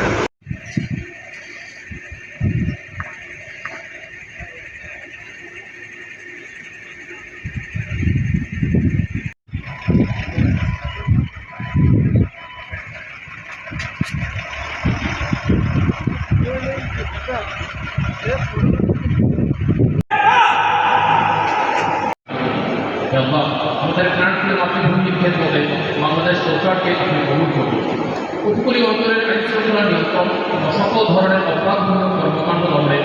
হে আপনি উপকূলীয় অঞ্চলের আইন শৃঙ্খলা নিয়ন্ত্রণ সকল ধরনের অপরাধমূলক কর্মকাণ্ড দমনে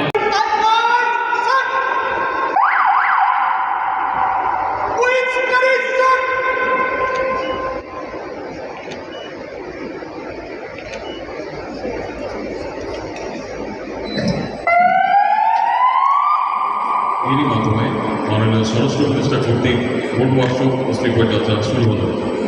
এরই মাধ্যমে মাননীয় স্বরাষ্ট্র উপদেষ্টা কর্তৃক বোর্ড ওয়ার্কশপ স্লিপার যাত্রা শুরু হলো শুরু হলো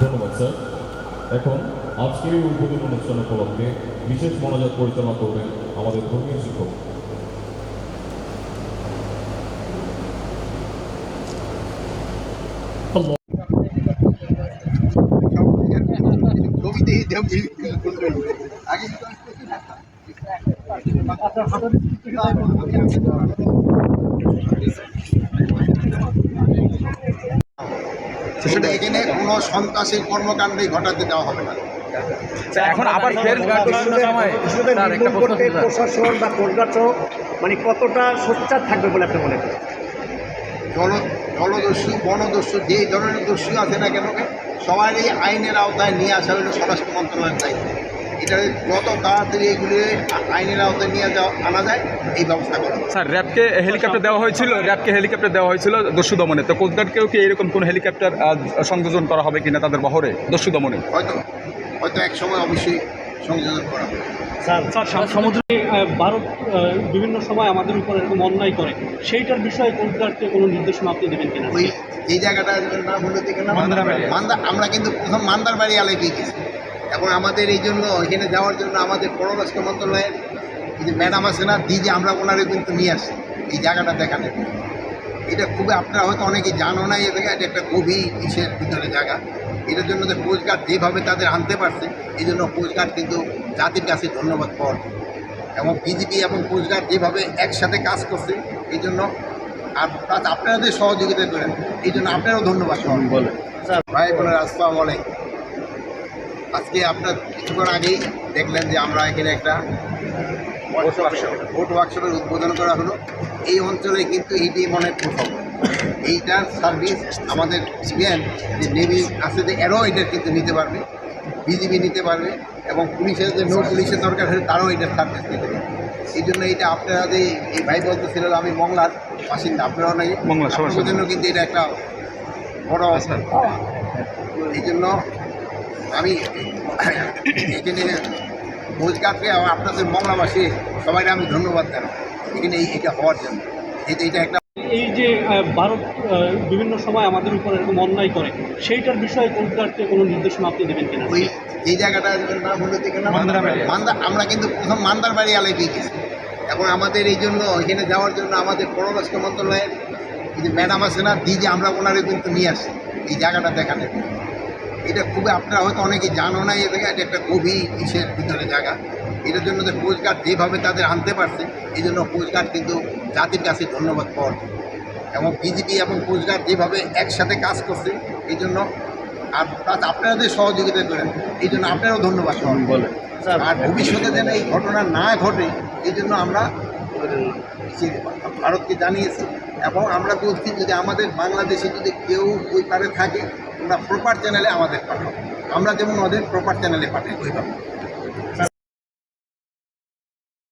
ধন্যবাদ, স্যার। এখন আজকের এই উদ্বোধন অনুষ্ঠান উপলক্ষে বিশেষ মনোযোগ পরিচালনা করবেন আমাদের ধর্মীয় শিক্ষক। সেটা এখানে কোনো সন্ত্রাসী কর্মকাণ্ডই ঘটাতে দেওয়া হবে না। এখন আবার ফের ছিল, স্যার। প্রশাসন বা কলকাতা মানে কতটা সোচ্চার থাকবে বলে আপনি মনে করেন? জল জলদস্যু বনদস্যু যেই ধরনের দস্যু আছে না কেন সবারই আইনের আওতায় নিয়ে আসা হলো স্বরাষ্ট্র মন্ত্রণালয়ের দায়িত্ব। এটা যত তাড়াতাড়ি এগুলি আইনের আওতায় নিয়ে যাওয়া আনা যায় এই ব্যবস্থা করা। স্যার র্যাবকে হেলিকপ্টার দেওয়া হয়েছিল র্যাবকে হেলিকপ্টার দেওয়া হয়েছিল দস্যু দমনে তো কোস্টগার্ডকেও কি এরকম কোনো হেলিকপ্টার সংযোজন করা হবে কিনা তাদের বহরে দস্যু দমনে হয়তো হয়তো এক সময় অবশ্যই সংযোজন করা হবে। স্যার সমুদ্রে ভারত বিভিন্ন সময় আমাদের উপর এরকম অন্যায় করে। সেইটার বিষয়ে কলকাতাকে কোনো নির্দেশনা আপনি দেবেন কিনা? ওই এই জায়গাটা নাম হলো থেকে আমরা কিন্তু প্রথম মান্দারবাড়ি আলেকেই গেছি এখন আমাদের এই জন্য এখানে যাওয়ার জন্য আমাদের পররাষ্ট্র মন্ত্রণালয়ের যে ম্যাডাম আছে না দিদি আমরা ওনারে কিন্তু নিয়ে আসছি। এই জায়গাটা দেখানোর এটা খুবই আপনারা হয়তো অনেকেই জানো না এই জায়গা এটা একটা গভীর ইসের ভিতরে জায়গা। এটার জন্য যে কোস্টগার্ড যেভাবে তাদের আনতে পারছে এই জন্য কোস্টগার্ড কিন্তু জাতির কাছে ধন্যবাদ পাওয়ার যোগ্য। এবং বিজেপি এবং কোস্টগার্ড যেভাবে একসাথে কাজ করছে এই জন্য আর আপনারা যে সহযোগিতা করেন এই জন্য আপনারাও ধন্যবাদ বলেন। ভাই বোনের আসসালামু আলাইকুম। আজকে আপনার কিছুক্ষণ আগেই দেখলেন যে আমরা এখানে একটা ভোট ওয়ার্কশপের উদ্বোধন করা হলো। এই অঞ্চলে কিন্তু এইটি মনে প্রথম। এইটার সার্ভিস আমাদের সিবিএন যে নেভি আছে যে এরাও এটা কিন্তু নিতে পারবে বিজিবি নিতে পারবে এবং পুলিশের যে নৌ পুলিশের দরকার হলে তারাও এটার সার্ভিস নিতে পারবে। এই জন্য এটা আপনারা যে এই ভাই বলতেছিল আমি মংলার বাসিন্দা আপনারাও নাকি? মংলা, সবার জন্য কিন্তু এটা একটা বড় এই জন্য আমি এখানে রোজগারকে আপনাদের মংলাবাসী সবাই আমি ধন্যবাদ জানাই। এখানে এই- এটা হওয়ার জন্য। এটা এটা একটা এই যে ভারত বিভিন্ন সময় আমাদের উপর এরকম অন্যায় করে সেইটার বিষয়ে কলকাতাকে কোনো নির্দেশনা আপনি দেবেন কিনা? ওই এই জায়গাটা নাম হলো থেকে না মান্দারবাড়ি। মান্দা আমরা কিন্তু প্রথম মান্দারবাড়ি আলেকেই গেছি এখন আমাদের এই জন্য এখানে যাওয়ার জন্য আমাদের পররাষ্ট্র মন্ত্রণালয়ের যে ম্যাডাম আছে না দিদি আমরা ওনারে কিন্তু নিয়ে আসি। এই জায়গাটা দেখানোর জন্য। এটা খুবই আপনারা হয়তো অনেকেই জানো না এ জায়গা এটা একটা গভীর ইসের ভিতরে জায়গা। এটার জন্য যে কোচগার্ড যেভাবে তাদের আনতে পারছে এই জন্য কোচগার্ড কিন্তু জাতির কাছে ধন্যবাদ পাওয়ার যোগ্য। এবং বিজেপি এবং কোচগার্ড যেভাবে একসাথে কাজ করছে এই জন্য আর প্লাস আপনাদের সহযোগিতা করেন এই জন্য আপনারাও ধন্যবাদ বলে আর ভবিষ্যতে যেন এই ঘটনা না ঘটে এই জন্য আমরা ভারতকে জানিয়েছি। এবং আমরা বলছি যদি আমাদের বাংলাদেশে যদি কেউ ওই পারে থাকে তোমরা প্রপার চ্যানেলে আমাদের পাঠাও। আমরা যেমন ওদের প্রপার চ্যানেলে পাঠাই। ওইভাবে